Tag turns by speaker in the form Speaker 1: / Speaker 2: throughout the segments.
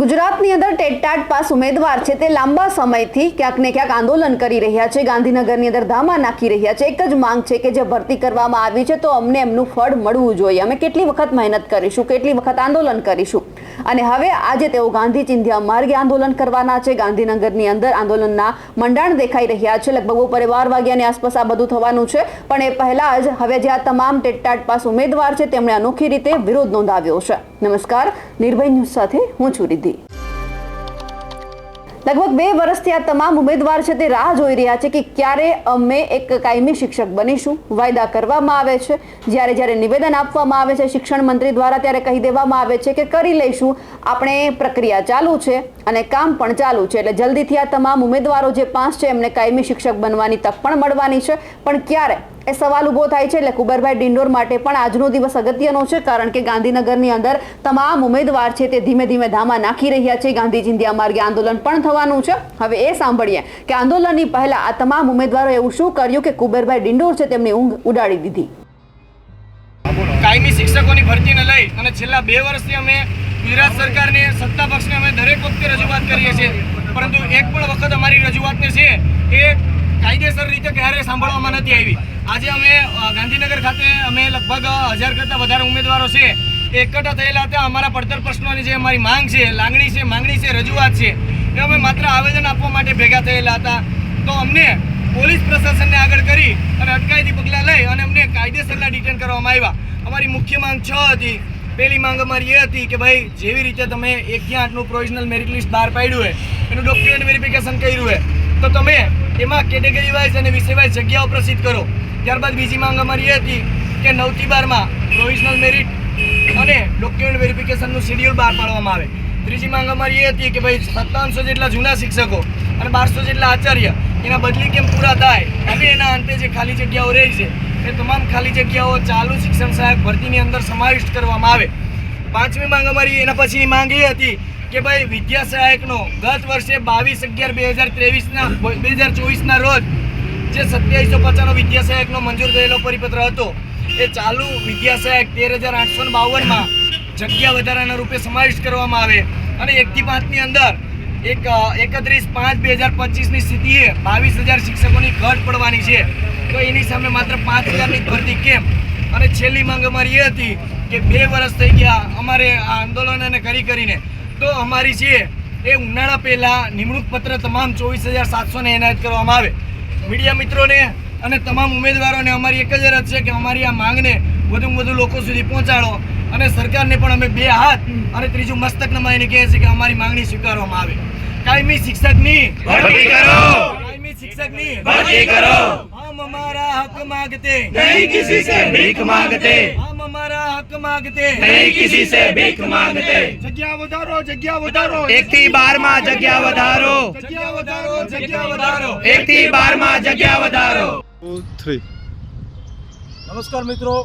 Speaker 1: ગુજરાતની અંદર TET TAT pass ઉમેદવાર છે તે લાંબા સમયથી ક્યાંક ને ક્યાંક આંદોલન કરી રહ્યા છે. ગાંધીનગરની અંદર ધામા નાખી રહ્યા છે. એક જ માંગ છે કે જે ભરતી કરવામાં આવી છે તો અમને એમનું ફળ મળવું જોઈએ. અમે કેટલી વખત મહેનત કરીશું? કેટલી વખત આંદોલન કરીશું? અને હવે આજે તેઓ ગાંધી ચિંધ્યા માર્ગે આંદોલન કરવાના છે. ગાંધીનગરની અંદર આંદોલનના મંડાણ દેખાઈ રહ્યા છે. લગભગ બપોરે બાર વાગ્યાની આસપાસ આ બધું થવાનું છે. પણ એ પહેલા જ હવે જે આ તમામ ટેટટાટ પાસ ઉમેદવાર છે, તેમણે અનોખી રીતે વિરોધ નોંધાવ્યો છે. નમસ્કાર. નિર્ભય ન્યૂઝ સાથે હું છું રિદ્ધિ. લગભગ બે વર્ષથી આ તમામ ઉમેદવાર છે તે રાહ જોઈ રહ્યા છે કે ક્યારે અમે એક કાયમી શિક્ષક બનીશું. વાયદા કરવામાં આવે છે. જ્યારે જ્યારે નિવેદન આપવામાં આવે છે, શિક્ષણ મંત્રી દ્વારા ત્યારે કહી દેવામાં આવે છે કે કરી લઈશું. આપણે પ્રક્રિયા ચાલુ છે અને કામ પણ ચાલુ છે. એટલે જલ્દીથી આ તમામ ઉમેદવારો જે પાંચ છે એમને કાયમી શિક્ષક બનવાની તક પણ મળવાની છે. પણ ક્યારે? એ સવાલ ઊભો થાય છે એટલે કુબરભાઈ ડિંડોર માટે પણ આજનો દિવસ અગત્યનો છે, કારણ કે ગાંધીનગરની અંદર તમામ ઉમેદવાર છે તે ધીમે ધીમે ધામા નાખી રહ્યા છે. ગાંધી ચિંધ્યા માર્ગે આંદોલન પણ થવાનું છે. હવે એ સાંભળીએ કે આંદોલનની પહેલા આ તમામ ઉમેદવારો એવું શું કર્યું કે કુબેરભાઈ ડિંડોર છે તેમની ઊંઘ ઉડાડી દીધી?
Speaker 2: કાયમી શિક્ષકોની ભરતીને લઈ અને છેલ્લા બે વર્ષથી અમે ગુજરાત સરકારને, સત્તા પક્ષને અમે દરેક વખતે રજૂઆત કરીએ છીએ. પરંતુ એક પણ વખત અમારી રજૂઆતને છે એ કાયદેસર રીતે ક્યારેય સાંભળવામાં નથી આવી. આજે અમે ગાંધીનગર ખાતે અમે લગભગ હજાર કરતાં વધારે ઉમેદવારો છે એકઠા થયેલા હતા. અમારા પડતર પ્રશ્નોની જે અમારી માંગ છે, લાગણી છે, માંગણી છે, રજૂઆત છે, એ અમે માત્ર આવેદન આપવા માટે ભેગા થયેલા હતા. તો અમને પોલીસ પ્રશાસનને આગળ કરી અને અટકાયતી પગલાં લઈ અને અમને કાયદેસરના ડિટેન કરવામાં આવ્યા. અમારી મુખ્ય માંગ છ હતી. પહેલી માંગ અમારી એ હતી કે ભાઈ, જેવી રીતે તમે એકથી આઠનું પ્રોવિઝનલ મેરિટ લિસ્ટ બહાર પાડ્યું હોય, એનું ડોક્યુમેન્ટ વેરિફિકેશન કર્યું હોય તો તમે એમાં કેટેગરી વાઇઝ અને વિષય વાઇઝ જગ્યાઓ પ્રસિદ્ધ કરો. ત્યારબાદ બીજી માંગ અમારી એ હતી કે નવથી બારમાં પ્રોવિઝનલ મેરિટ અને ડોક્યુમેન્ટ વેરિફિકેશનનું શેડ્યુલ બહાર પાડવામાં આવે. ત્રીજી માંગ અમારી એ હતી કે ભાઈ સત્તાવનસો જેટલા જૂના શિક્ષકો અને બારસો જેટલા આચાર્ય એના બદલી કેમ પૂરા થાય? અને એના અંતે જે ખાલી જગ્યાઓ રહી છે, એ તમામ ખાલી જગ્યાઓ ચાલુ શિક્ષણ સહાયક ભરતીની અંદર સમાવિષ્ટ કરવામાં આવે. પાંચમી માંગ અમારી એના પછીની માંગ એ હતી કે ભાઈ વિદ્યા સહાયકનો ગત વર્ષે બાવીસ અગિયાર બે હજાર ત્રેવીસના બે હજાર ચોવીસના રોજ જે સત્યાવીસો પચાસનો વિદ્યા સહાયકનો મંજૂર થયેલો પરિપત્ર હતો, એ ચાલુ વિદ્યા સહાયક તેર હજાર આઠસો ને બાવનમાં જગ્યા વધારાના રૂપે સમાવિષ્ટ કરવામાં આવે. અને એકથી પાંચની અંદર એક એકત્રીસ પાંચ બે હજાર પચીસની સ્થિતિએ બાવીસ હજાર શિક્ષકોની ઘટ પડવાની છે. તો એની સામે માત્ર પાંચ હજારની ભરતી કેમ? અને છેલ્લી માંગ અમારી એ હતી કે બે વર્ષ થઈ ગયા અમારે આ આંદોલન અને કરી કરીને તો અમારી છે એ ઉનાળા પહેલાં નિમણૂક પત્ર તમામ ચોવીસ હજાર સાતસોને એનાયત કરવામાં આવે. મીડિયા મિત્રોને અને તમામ ઉમેદવારોને અમારી એક જ અરજ છે કે અમારી આ માંગને વધુમાં વધુ લોકો સુધી પહોંચાડો અને સરકારને પણ અમે બે હાથ અને ત્રીજું મસ્તક નમાઈને કહે છે કે અમારી માંગણી સ્વીકારવામાં આવે. કાયમી શિક્ષકની
Speaker 3: ભરતી કરો!
Speaker 2: કાયમી શિક્ષકની
Speaker 3: ભરતી કરો!
Speaker 2: હમ અમારા
Speaker 3: હક માંગતે. નહીં કિસી સે
Speaker 2: ભીખ માંગતે. हक मांगते
Speaker 3: नहीं किसी से भीख मांगते
Speaker 2: જગ્યા વધારો જગ્યા વધારો
Speaker 3: એક થી બાર માં જગ્યા વધારો
Speaker 2: જગ્યા વધારો જગ્યા વધારો
Speaker 3: એક થી બાર માં જગ્યા વધારો
Speaker 4: થ્રી નમસ્કાર મિત્રો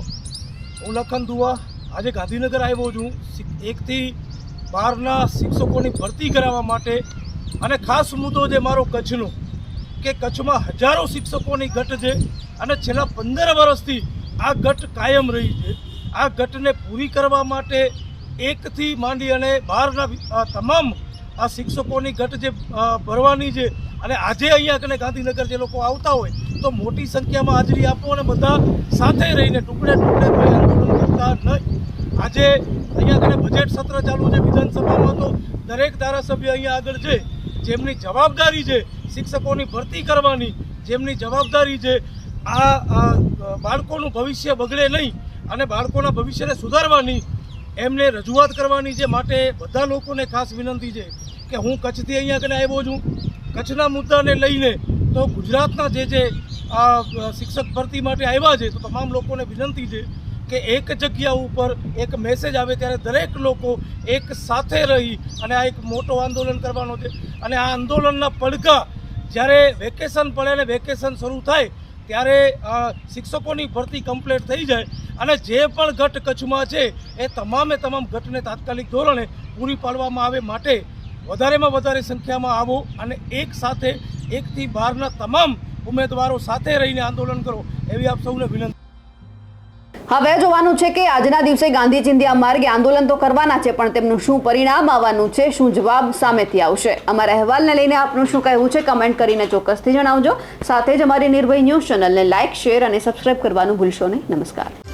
Speaker 4: હું લખન દુવા આજે ગાંધીનગર આવ્યો છું શિક- એકથી બારના શિક્ષકોની ભરતી કરાવવા માટે અને ખાસ મુદ્દો જે મારો કચ્છનો કે કચ્છમાં હજારો શિક્ષકોની ગટ છે અને છેલ્લા પંદર વર્ષથી આ ગટ કાયમ રહી છે આ ઘટને પૂરી કરવા માટે એકથી માંડી અને બહારના તમામ આ શિક્ષકોની ઘટ જે ભરવાની છે અને આજે અહીંયા કને ગાંધીનગર જે લોકો આવતા હોય તો મોટી સંખ્યામાં હાજરી આપો અને બધા સાથે રહીને ટુકડે ટુકડે કોઈ આંદોલન કરતા નહીં. આજે અહીંયા કને બજેટ સત્ર ચાલુ છે વિધાનસભામાં તો દરેક ધારાસભ્ય અહીંયા આગળ છે, જેમની જવાબદારી છે શિક્ષકોની ભરતી કરવાની, જેમની જવાબદારી છે આ બાળકોનું ભવિષ્ય બગડે નહીં. અને બાળકોના ભવિષ્યને સુધારવાની, એમને રજૂઆત કરવાની છે માટે બધા લોકોને ખાસ વિનંતી છે કે હું કચ્છથી અહીંયા કને આવ્યો છું. કચ્છના મુદ્દાને લઈને તો ગુજરાતના જે જે આ શિક્ષક ભરતી માટે આવ્યા છે, તો તમામ લોકોને વિનંતી છે કે એક જગ્યા ઉપર એક મેસેજ આવે ત્યારે દરેક લોકો એક સાથે રહી અને આ એક મોટો આંદોલન કરવાનો છે. અને આ આંદોલનના પડઘા જ્યારે વેકેશન પડે અને વેકેશન શરૂ થાય ત્યારે શિક્ષકોની ભરતી કમ્પ્લીટ થઈ જાય અને જે પણ ઘટ કચ્છમાં છે, એ તમામે તમામ ઘટને તાત્કાલિક ધોરણે પૂરી પાડવામાં આવે માટે વધારેમાં વધારે સંખ્યામાં આવો અને એક સાથે એકથી બારના તમામ ઉમેદવારો સાથે રહીને આંદોલન કરો, એવી આપ સૌને વિનંતી
Speaker 1: હવે જોવાનું છે કે આજના દિવસે ગાંધી ચિંધ્યા માર્ગે આંદોલન તો કરવાના છે, પણ તેમનું શું પરિણામ આવવાનું છે, શું જવાબ સામેથી આવશે? અમારા અહેવાલને લઈને આપનું શું કહેવું છે, કમેન્ટ કરીને ચોક્કસથી જણાવજો. સાથે જ અમારી નિર્ભય ન્યૂઝ ચેનલને લાઇક શેર અને સબસ્ક્રાઇબ કરવાનું ભૂલશો નહીં. નમસ્કાર.